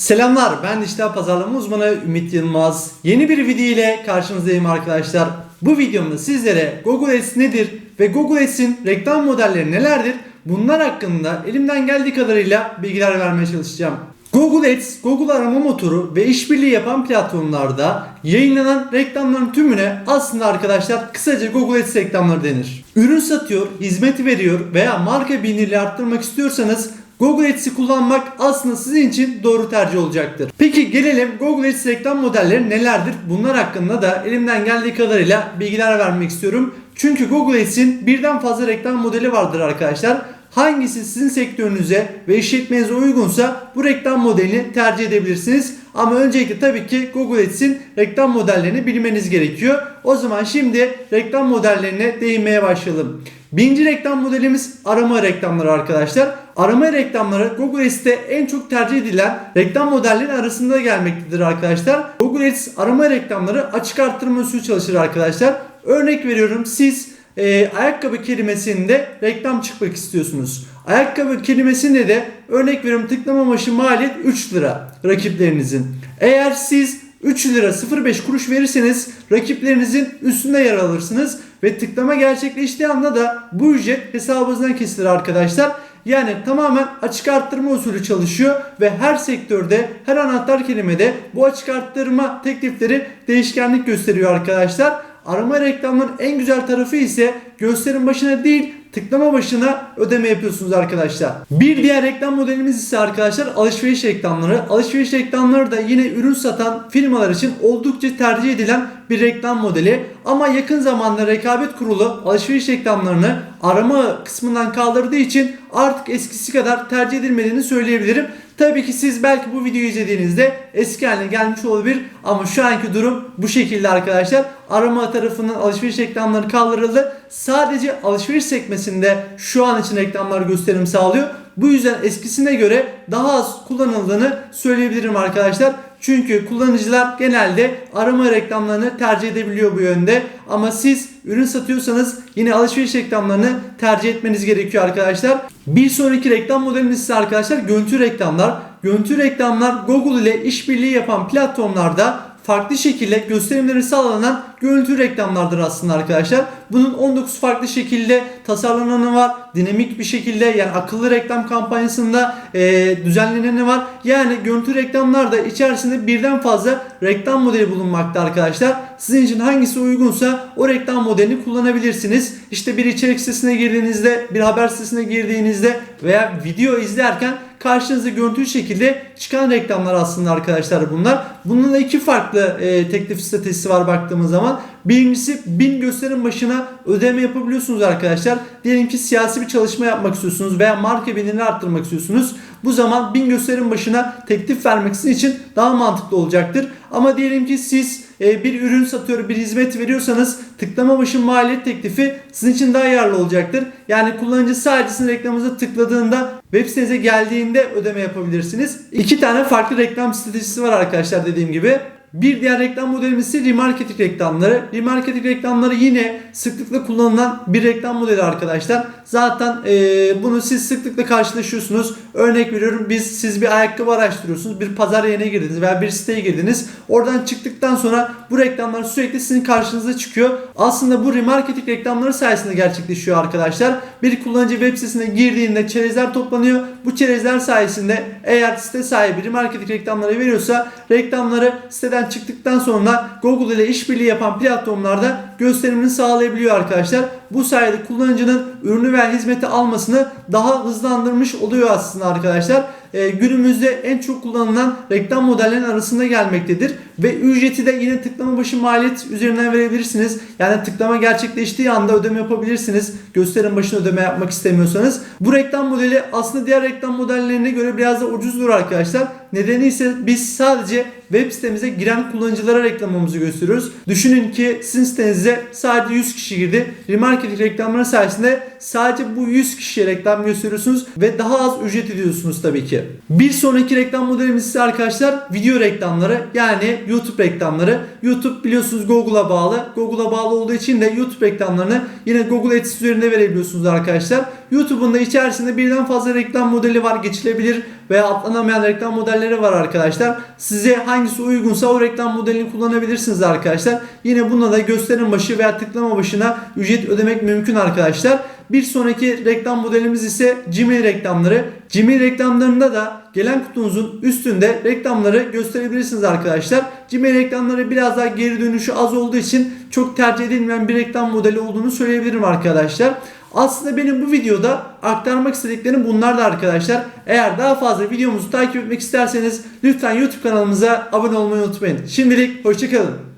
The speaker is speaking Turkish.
Selamlar ben dijital pazarlama uzmanı Ümit Yılmaz. Yeni bir video ile karşınızdayım arkadaşlar. Bu videomda sizlere Google Ads nedir ve Google Ads'in reklam modelleri nelerdir? Bunlar hakkında elimden geldiği kadarıyla bilgiler vermeye çalışacağım. Google Ads, Google arama motoru ve işbirliği yapan platformlarda yayınlanan reklamların tümüne aslında arkadaşlar kısaca Google Ads reklamları denir. Ürün satıyor, hizmet veriyor veya marka bilinirliği arttırmak istiyorsanız Google Ads'i kullanmak aslında sizin için doğru tercih olacaktır. Peki gelelim Google Ads reklam modelleri nelerdir? Bunlar hakkında da elimden geldiği kadarıyla bilgiler vermek istiyorum. Çünkü Google Ads'in birden fazla reklam modeli vardır arkadaşlar. Hangisi sizin sektörünüze ve işletmenize uygunsa bu reklam modelini tercih edebilirsiniz. Ama öncelikle tabii ki Google Ads'in reklam modellerini bilmeniz gerekiyor. O zaman şimdi reklam modellerine değinmeye başlayalım. Birinci reklam modelimiz arama reklamları arkadaşlar. Arama reklamları Google Ads'te en çok tercih edilen reklam modelleri arasında gelmektedir arkadaşlar. Google Ads arama reklamları açık arttırma usulü çalışır arkadaşlar. Örnek veriyorum siz e, ayakkabı kelimesinde reklam çıkmak istiyorsunuz. Ayakkabı kelimesinde de örnek veriyorum tıklama başı maliyet 3 lira rakiplerinizin. Eğer siz 3 lira 05 kuruş verirseniz rakiplerinizin üstünde yer alırsınız ve tıklama gerçekleştiği anda da bu ücret hesabınızdan kesilir arkadaşlar. Yani tamamen açık arttırma usulü çalışıyor ve her sektörde her anahtar kelimede bu açık arttırma teklifleri değişkenlik gösteriyor arkadaşlar. Arama reklamların en güzel tarafı ise gösterim başına değil tıklama başına ödeme yapıyorsunuz arkadaşlar. Bir diğer reklam modelimiz ise arkadaşlar alışveriş reklamları. Alışveriş reklamları da yine ürün satan firmalar için oldukça tercih edilen bir reklam modeli. Ama yakın zamanda rekabet kurulu alışveriş reklamlarını arama kısmından kaldırdığı için artık eskisi kadar tercih edilmediğini söyleyebilirim. Tabii ki siz belki bu videoyu izlediğinizde eski haline gelmiş olabilir ama şu anki durum bu şekilde arkadaşlar. Arama tarafından alışveriş reklamları kaldırıldı. Sadece alışveriş sekmesinde şu an için reklamlar gösterim sağlıyor. Bu yüzden eskisine göre daha az kullanıldığını söyleyebilirim arkadaşlar. Çünkü kullanıcılar genelde arama reklamlarını tercih edebiliyor bu yönde. Ama siz ürün satıyorsanız yine alışveriş reklamlarını tercih etmeniz gerekiyor arkadaşlar. Bir sonraki reklam modelimiz ise arkadaşlar görüntü reklamlar. Görüntü reklamlar Google ile işbirliği yapan platformlarda farklı şekilde gösterimleri sağlanan görüntü reklamlardır aslında arkadaşlar. Bunun 19 farklı şekilde tasarlananı var. Dinamik bir şekilde yani akıllı reklam kampanyasında e, düzenleneni var. Yani görüntü reklamlar da içerisinde birden fazla reklam modeli bulunmakta arkadaşlar. Sizin için hangisi uygunsa o reklam modelini kullanabilirsiniz. İşte bir içerik sitesine girdiğinizde, bir haber sitesine girdiğinizde veya video izlerken karşınıza görüntülü şekilde çıkan reklamlar aslında arkadaşlar bunlar. Bunun iki farklı e, teklif stratejisi var baktığımız zaman. Birincisi 1000 gösterim başına ödeme yapabiliyorsunuz arkadaşlar. Diyelim ki siyasi bir çalışma yapmak istiyorsunuz veya marka bilinirliğini arttırmak istiyorsunuz. Bu zaman 1000 gösterim başına teklif vermek sizin için daha mantıklı olacaktır. Ama diyelim ki siz e, bir ürün satıyor, bir hizmet veriyorsanız tıklama başı maliyet teklifi sizin için daha yararlı olacaktır. Yani kullanıcı sadece sizin reklamınıza tıkladığında web sitenize geldiğinde ödeme yapabilirsiniz. İki tane farklı reklam stratejisi var arkadaşlar dediğim gibi. Bir diğer reklam modelimiz ise remarketing reklamları. Remarketing reklamları yine sıklıkla kullanılan bir reklam modeli arkadaşlar. Zaten e, bunu siz sıklıkla karşılaşıyorsunuz. Örnek veriyorum biz siz bir ayakkabı araştırıyorsunuz. Bir pazar yerine girdiniz veya bir siteye girdiniz. Oradan çıktıktan sonra bu reklamlar sürekli sizin karşınıza çıkıyor. Aslında bu remarketing reklamları sayesinde gerçekleşiyor arkadaşlar. Bir kullanıcı web sitesine girdiğinde çerezler toplanıyor. Bu çerezler sayesinde eğer site sahibi remarketing reklamları veriyorsa reklamları siteden çıktıktan sonra Google ile işbirliği yapan platformlarda gösterimini sağlayabiliyor arkadaşlar. Bu sayede kullanıcının ürünü veya hizmeti almasını daha hızlandırmış oluyor aslında arkadaşlar. Ee, günümüzde en çok kullanılan reklam modellerinin arasında gelmektedir. Ve ücreti de yine tıklama başı maliyet üzerinden verebilirsiniz. Yani tıklama gerçekleştiği anda ödeme yapabilirsiniz. Gösterim başına ödeme yapmak istemiyorsanız. Bu reklam modeli aslında diğer reklam modellerine göre biraz da ucuzdur arkadaşlar. Nedeni ise biz sadece web sitemize giren kullanıcılara reklamımızı gösteriyoruz. Düşünün ki sizin sitenize sadece 100 kişi girdi. Remarketing reklamları sayesinde sadece bu 100 kişiye reklam gösteriyorsunuz ve daha az ücret ödüyorsunuz tabii ki. Bir sonraki reklam modelimiz ise arkadaşlar video reklamları yani YouTube reklamları. YouTube biliyorsunuz Google'a bağlı. Google'a bağlı olduğu için de YouTube reklamlarını yine Google Ads üzerinde verebiliyorsunuz arkadaşlar. YouTube'un da içerisinde birden fazla reklam modeli var geçilebilir veya atlanamayan reklam modelleri var arkadaşlar. Size hangisi uygunsa o reklam modelini kullanabilirsiniz arkadaşlar. Yine bunda da gösterim başı veya tıklama başına ücret ödemek mümkün arkadaşlar. Bir sonraki reklam modelimiz ise Gmail reklamları. Gmail reklamlarında da gelen kutunuzun üstünde reklamları gösterebilirsiniz arkadaşlar. Gmail reklamları biraz daha geri dönüşü az olduğu için çok tercih edilmeyen bir reklam modeli olduğunu söyleyebilirim arkadaşlar. Aslında benim bu videoda aktarmak istediklerim bunlar da arkadaşlar. Eğer daha fazla videomuzu takip etmek isterseniz lütfen YouTube kanalımıza abone olmayı unutmayın. Şimdilik hoşçakalın.